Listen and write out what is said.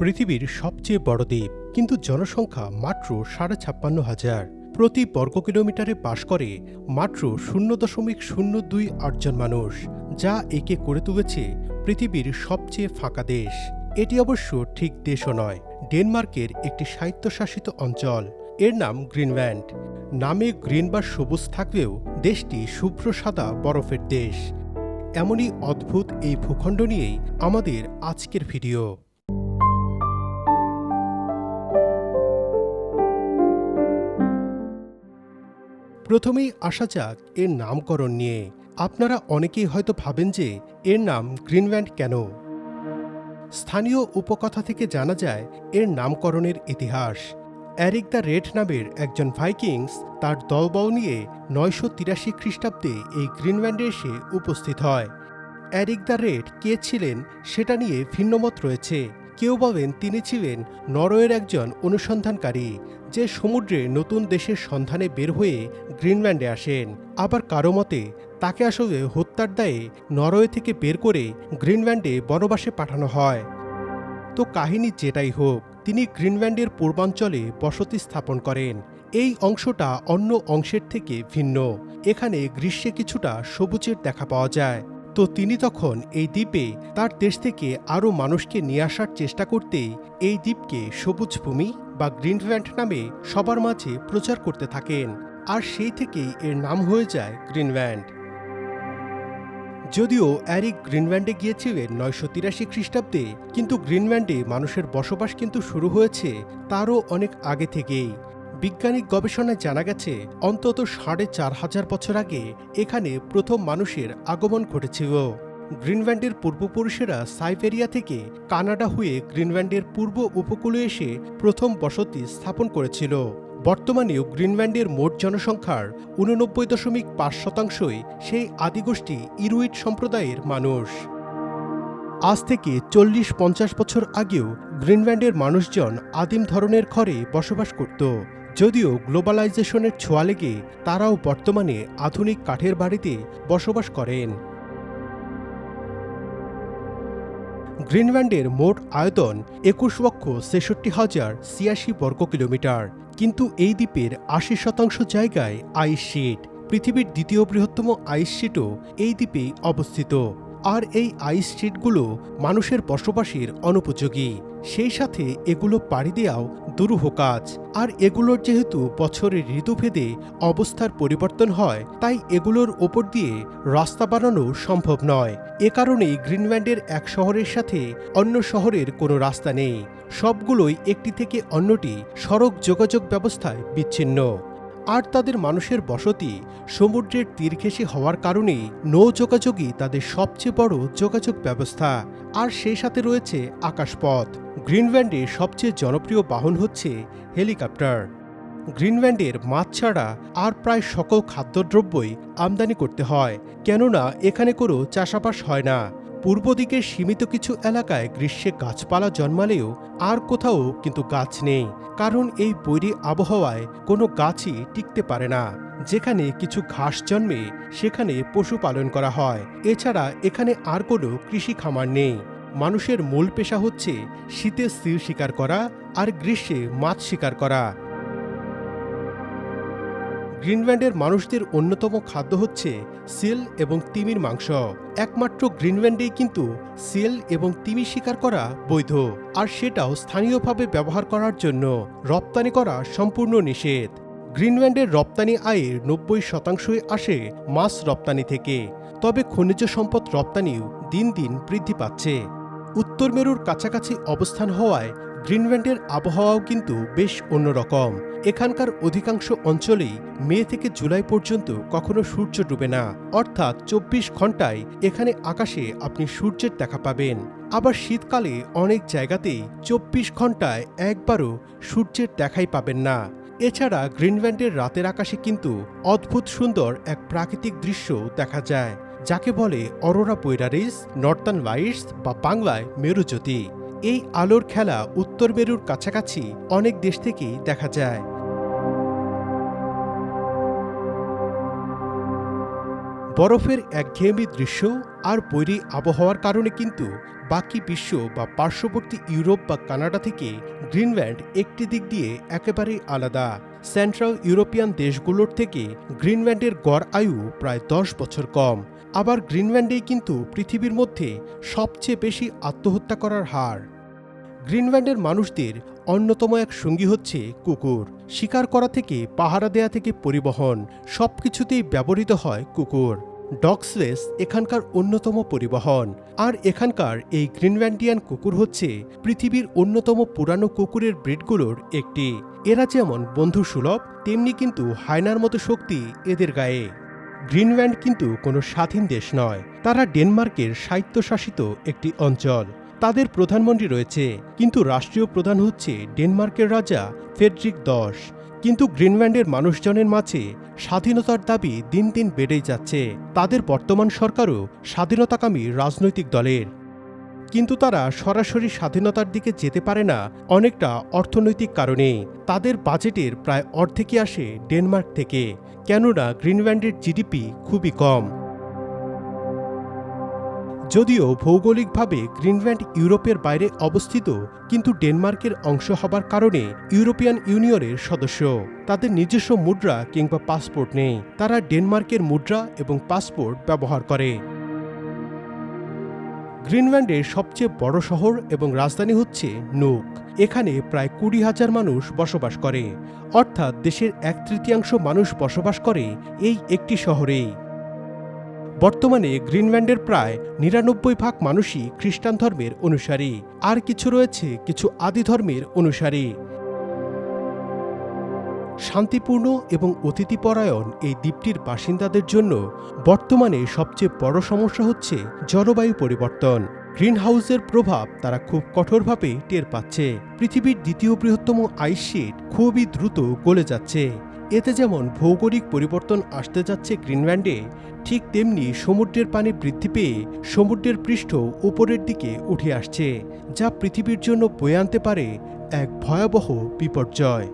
পৃথিবীর সবচেয়ে বড় দ্বীপ। কিন্তু জনসংখ্যা মাত্র সাড়ে ছাপ্পান্ন হাজার। প্রতি বর্গ কিলোমিটারে বাস করে মাত্র শূন্য দশমিক শূন্য দুই আটজন মানুষ, যা একে করে তুলেছে পৃথিবীর সবচেয়ে ফাঁকা দেশ। এটি অবশ্য ঠিক দেশও নয়, ডেনমার্কের একটি স্বায়ত্তশাসিত অঞ্চল। এর নাম গ্রিনল্যান্ড। নামে গ্রিন বা সবুজ থাকলেও দেশটি শুভ্র সাদা বরফের দেশ। এমনই অদ্ভুত এই ভূখণ্ড নিয়েই আমাদের আজকের ভিডিও। প্রথমেই আসা যাক এর নামকরণ নিয়ে। আপনারা অনেকেই হয়তো ভাবেন যে এর নাম গ্রিনল্যান্ড কেন? স্থানীয় উপকথা থেকে জানা যায়, এর নামকরণের ইতিহাস। অ্যারিক দ্য রেড নামের একজন ভাইকিংস তার দলবল নিয়ে নয়শো তিরাশি খ্রিস্টাব্দে এই গ্রিনল্যান্ডে এসে উপস্থিত হয়। অ্যারিক দ্য রেড কে ছিলেন সেটা নিয়ে ভিন্নমত রয়েছে। কেউ বলেন তিনি ছিলেন নরওয়ের একজন অনুসন্ধানকারী যে সমুদ্রে নতুন দেশের সন্ধানে বের হয়ে গ্রিনল্যান্ডে আসেন। আবার কারও মতে, তাকে আসলে হত্যার দায়ে নরওয়ে থেকে বের করে গ্রিনল্যান্ডে বনবাসে পাঠানো হয়। তো কাহিনী যেটাই হোক, তিনি গ্রিনল্যান্ডের পূর্বাঞ্চলে বসতি স্থাপন করেন। এই অংশটা অন্য অংশের থেকে ভিন্ন। এখানে গ্রীষ্মে কিছুটা সবুজের দেখা পাওয়া যায়। তো তিনি তখন এই দ্বীপে তার দেশ থেকে আরও মানুষকে নিয়ে আসার চেষ্টা করতেই এই দ্বীপকে সবুজ ভূমি বা গ্রিনল্যান্ড নামে সবার মাঝে প্রচার করতে থাকেন। আর সেই থেকেই এর নাম হয়ে যায় গ্রিনল্যান্ড। যদিও অ্যারিক গ্রিনল্যান্ডে গিয়েছিলেন নয়শো তিরাশি খ্রিস্টাব্দে, কিন্তু গ্রিনল্যান্ডে মানুষের বসবাস কিন্তু শুরু হয়েছে তারও অনেক আগে থেকেই। বিজ্ঞানিক গবেষণায় জানা গেছে, অন্তত সাড়ে চার হাজার বছর আগে এখানে প্রথম মানুষের আগমন ঘটেছিল। গ্রিনল্যান্ডের পূর্বপুরুষেরা সাইবেরিয়া থেকে কানাডা হয়ে গ্রিনল্যান্ডের পূর্ব উপকূলে এসে প্রথম বসতি স্থাপন করেছিল। বর্তমানেও গ্রিনল্যান্ডের মোট জনসংখ্যার উননব্বই দশমিক পাঁচ শতাংশই সেই আদিগোষ্ঠী ইরুইট সম্প্রদায়ের মানুষ। আজ থেকে চল্লিশ পঞ্চাশ বছর আগেও গ্রিনল্যান্ডের মানুষজন আদিম ধরনের ঘরে বসবাস করত। যদিও গ্লোবালাইজেশনের ছোঁয়া লেগে তারাও বর্তমানে আধুনিক কাঠের বাড়িতে বসবাস করেন। গ্রিনল্যান্ডের মোট আয়তন একুশ লক্ষ ছেষট্টি হাজার ছিয়াশি বর্গ কিলোমিটার, কিন্তু এই দ্বীপের আশি শতাংশ জায়গায় আইস শিট। পৃথিবীর দ্বিতীয় বৃহত্তম আইস শিটও এই দ্বীপেই অবস্থিত। আর এই আইস শিটগুলো মানুষের বসবাসের অনুপযোগী। সেই সাথে এগুলো পাড়ি দেওয়াও দুরূহ কাজ। আর এগুলোর যেহেতু বছরের ঋতুভেদে অবস্থার পরিবর্তন হয়, তাই এগুলোর ওপর দিয়ে রাস্তা বানানো সম্ভব নয়। এ কারণেই গ্রিনল্যান্ডের এক শহরের সাথে অন্য শহরের কোনো রাস্তা নেই। সবগুলোই একটি থেকে অন্যটি সড়ক যোগাযোগ ব্যবস্থায় বিচ্ছিন্ন। আর তাদের মানুষের বসতি সমুদ্রের তীর হওয়ার কারণেই নৌ যোগাযোগই তাদের সবচেয়ে বড় যোগাযোগ ব্যবস্থা। আর সেই সাথে রয়েছে আকাশপথ। গ্রিনল্যান্ডে সবচেয়ে জনপ্রিয় বাহন হচ্ছে হেলিকপ্টার। গ্রিনল্যান্ডের মাছ ছাড়া আর প্রায় সকল খাদ্যদ্রব্যই আমদানি করতে হয়, কেননা এখানে কোনো চাষাবাস হয় না। পূর্ব দিকের সীমিত কিছু এলাকায় গ্রীষ্মে গাছপালা জন্মালেও আর কোথাও কিন্তু গাছ নেই, কারণ এই বৈরী আবহাওয়ায় কোনো গাছই টিকতে পারে না। যেখানে কিছু ঘাস জন্মে, সেখানে পশুপালন করা হয়। এছাড়া এখানে আর কোনো কৃষি খামার নেই। মানুষের মূল পেশা হচ্ছে শীতে স্থির শিকার করা আর গ্রীষ্মে মাছ শিকার করা। গ্রিনল্যান্ডের মানুষদের অন্যতম খাদ্য হচ্ছে সিল এবং তিমির মাংস। একমাত্র গ্রিনল্যান্ডেই কিন্তু সিল এবং তিমি শিকার করা বৈধ, আর সেটাও স্থানীয়ভাবে ব্যবহার করার জন্য রপ্তানি করা সম্পূর্ণ নিষেধ। গ্রিনল্যান্ডের রপ্তানি আয়ের নব্বই শতাংশই আসে মাছ রপ্তানি থেকে, তবে খনিজ সম্পদ রপ্তানিও দিন দিন বৃদ্ধি পাচ্ছে। উত্তর মেরুর কাছাকাছি অবস্থান হওয়ায় গ্রিনল্যান্ডের আবহাওয়াও কিন্তু বেশ অন্যরকম। এখানকার অধিকাংশ অঞ্চলেই মে থেকে জুলাই পর্যন্ত কখনো সূর্য ডুবে না। অর্থাৎ চব্বিশ ঘন্টায় এখানে আকাশে আপনি সূর্যের দেখা পাবেন। আবার শীতকালে অনেক জায়গাতেই চব্বিশ ঘন্টায় একবারও সূর্যের দেখাই পাবেন না। এছাড়া গ্রিনল্যান্ডের রাতের আকাশে কিন্তু অদ্ভুত সুন্দর এক প্রাকৃতিক দৃশ্য দেখা যায়, যাকে বলে অরোরা পৈরারিস, নর্দার্ন লাইটস বা বাংলায় মেরুজ্যোতি। এই আলোর খেলা উত্তর মেরুর কাছাকাছি অনেক দেশ থেকেই দেখা যায়। বরফের একঘেয়েমি দৃশ্য আর বৈরী আবহাওয়ার কারণে কিন্তু বাকি বিশ্ব বা পার্শ্ববর্তী ইউরোপ বা কানাডা থেকে গ্রিনল্যান্ড একটি দিক দিয়ে একেবারেই আলাদা। সেন্ট্রাল ইউরোপিয়ান দেশগুলোর থেকে গ্রিনল্যান্ডের গড় আয়ু প্রায় দশ বছর কম। আবার গ্রিনল্যান্ডেই কিন্তু পৃথিবীর মধ্যে সবচেয়ে বেশি আত্মহত্যা করার হার। গ্রিনল্যান্ডের মানুষদের অন্যতম এক সঙ্গী হচ্ছে কুকুর। শিকার করা থেকে, পাহারা দেয়া থেকে পরিবহন সব কিছুতেই ব্যবহৃত হয় কুকুর। ডগসলেস এখানকার অন্যতম পরিবহন। আর এখানকার এই গ্রিনল্যান্ডিয়ান কুকুর হচ্ছে পৃথিবীর অন্যতম পুরানো কুকুরের ব্রিডগুলোর একটি। এরা যেমন বন্ধুসুলভ, তেমনি কিন্তু হায়নার মতো শক্তি এদের গায়ে। গ্রিনল্যান্ড কিন্তু কোনো স্বাধীন দেশ নয়। তারা ডেনমার্কের স্বায়ত্তশাসিত একটি অঞ্চল। তাদের প্রধানমন্ত্রী রয়েছে, কিন্তু রাষ্ট্রীয় প্রধান হচ্ছে ডেনমার্কের রাজা ফেডরিক দশ। কিন্তু গ্রিনল্যান্ডের মানুষজনের মাঝে স্বাধীনতার দাবি দিন দিন বেড়েই যাচ্ছে। তাদের বর্তমান সরকারও স্বাধীনতাকামী রাজনৈতিক দলের। কিন্তু তারা সরাসরি স্বাধীনতার দিকে যেতে পারে না অনেকটা অর্থনৈতিক কারণে। তাদের বাজেটের প্রায় অর্ধেকই আসে ডেনমার্ক থেকে। কেননা গ্রিনল্যান্ডের জিডিপি খুবই কম। যদিও ভৌগোলিকভাবে গ্রিনল্যান্ড ইউরোপের বাইরে অবস্থিত, কিন্তু ডেনমার্কের অংশ হবার কারণে ইউরোপিয়ান ইউনিয়নের সদস্য। তাদের নিজস্ব মুদ্রা কিংবা পাসপোর্ট নেই। তারা ডেনমার্কের মুদ্রা এবং পাসপোর্ট ব্যবহার করে। গ্রিনল্যান্ডের সবচেয়ে বড় শহর এবং রাজধানী হচ্ছে নুক। এখানে প্রায় কুড়ি হাজার মানুষ বসবাস করে। অর্থাৎ দেশের এক তৃতীয়াংশ মানুষ বসবাস করে এই একটি শহরে বর্তমানে গ্রিনল্যান্ডের প্রায় নিরানব্বই ভাগ মানুষই খ্রিস্টান ধর্মের অনুসারী। আর কিছু রয়েছে কিছু আদি ধর্মের অনুসারী। শান্তিপূর্ণ এবং অতিথিপরায়ণ এই দ্বীপটির বাসিন্দাদের জন্য বর্তমানে সবচেয়ে বড় সমস্যা হচ্ছে জলবায়ু পরিবর্তন। গ্রিনহাউসের প্রভাব তারা খুব কঠোরভাবে টের পাচ্ছে। পৃথিবীর দ্বিতীয় বৃহত্তম আইস শিট খুবই দ্রুত গলে যাচ্ছে। এতে যেমন ভৌগোলিক পরিবর্তন আসতে যাচ্ছে গ্রিনল্যান্ডে, ঠিক তেমনি সমুদ্রের পানি বৃদ্ধি পেয়ে সমুদ্রের পৃষ্ঠ উপরের দিকে উঠে আসছে, যা পৃথিবীর জন্য বয়ে আনতে পারে এক ভয়াবহ বিপর্যয়।